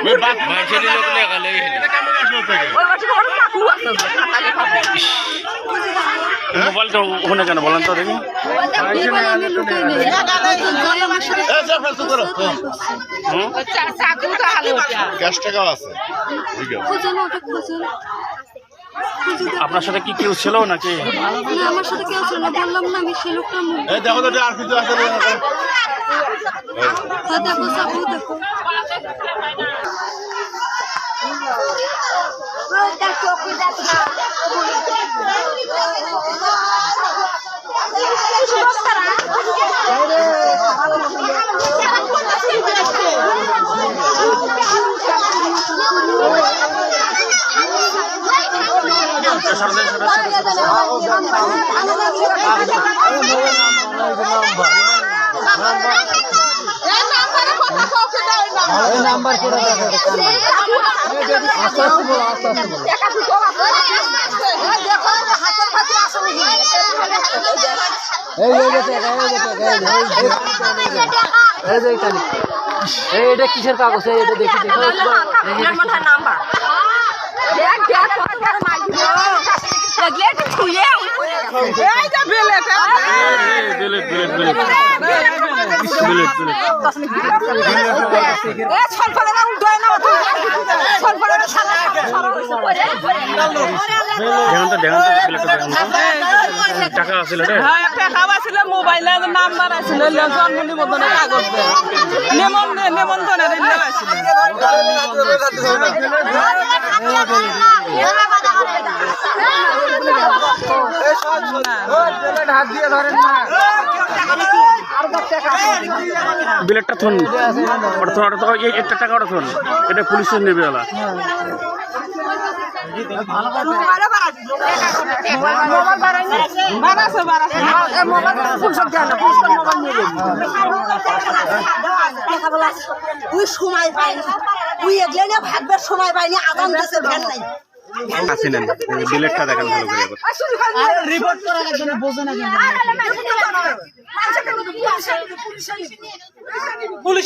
ওই বাচ্চা ছেলে। লোক লেখালে ওই বাচ্চা ওর কাকু আছে মোবাইলটা ওখানে কেন বলেন তো দেখি। আপনার সাথে কি কেউ ছিল নাকি আমার সাথে কেউ ছিল না বললাম না আমি সে লোকটা দেখো তো আর কিছু আছে দেখো দেখো এই যে, এই যে এখানে। এই এটা কিসের কাগজ এটা দেখি দেখি বিলেট বিলেট বিলেট বিলেট বিলেট দেখুন তো দেখুন তো বিলেটটা দেখুন তো টাকা আছিল রে হ্যাঁ একটা খাবার ছিল মোবাইলে নাম্বার আছিল জন্ম নিবন্ধনের কাগজ নেমন আছিল বিলেটটা একটা টাকা এটা নেবে ওলা তুই সময় তুই ভাগবার সময় পাইনি, আগাম দেশের ভ্যান নাই। আসি নেন বিলেটটা দেখেন ভালো করে এবার। রিপোর্ট করা লাগবে বোঝে না পুলিশ